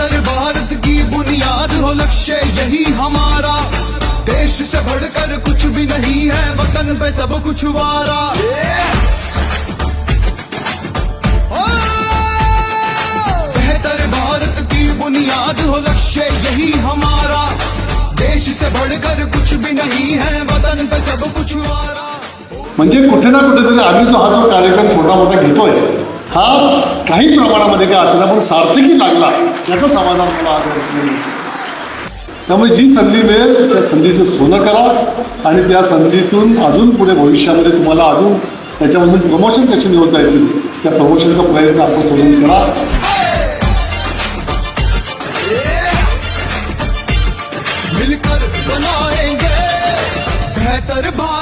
बेहतर भारत की बुनियाद हो लक्ष्य यही हमारा। देश से बढ़कर कुछ भी नहीं है वतन पे सब कुछ वारा। बेहतर भारत की बुनियाद हो लक्ष्य यही हमारा। देश से बढ़कर कुछ भी नहीं है वतन पे सब कुछ वारा। म्हणजे कुठे ना कुठेतरी आम्ही जो हा जो कार्यक्रम छोटा मोठा घेतोय हा काही प्रमाणामध्ये काय असला पण सार्थकी लागला आहे. याचं समाधान मला आज. त्यामुळे जी संधी मिळेल त्या संधीचं सोनं करा आणि त्या संधीतून अजून पुढे भविष्यामध्ये तुम्हाला अजून त्याच्यामधून प्रमोशन कसे निवडता येतील त्या प्रमोशनचा प्रयत्न आपण सोडून करा मिलकर बनाएंगे बेहतर भारत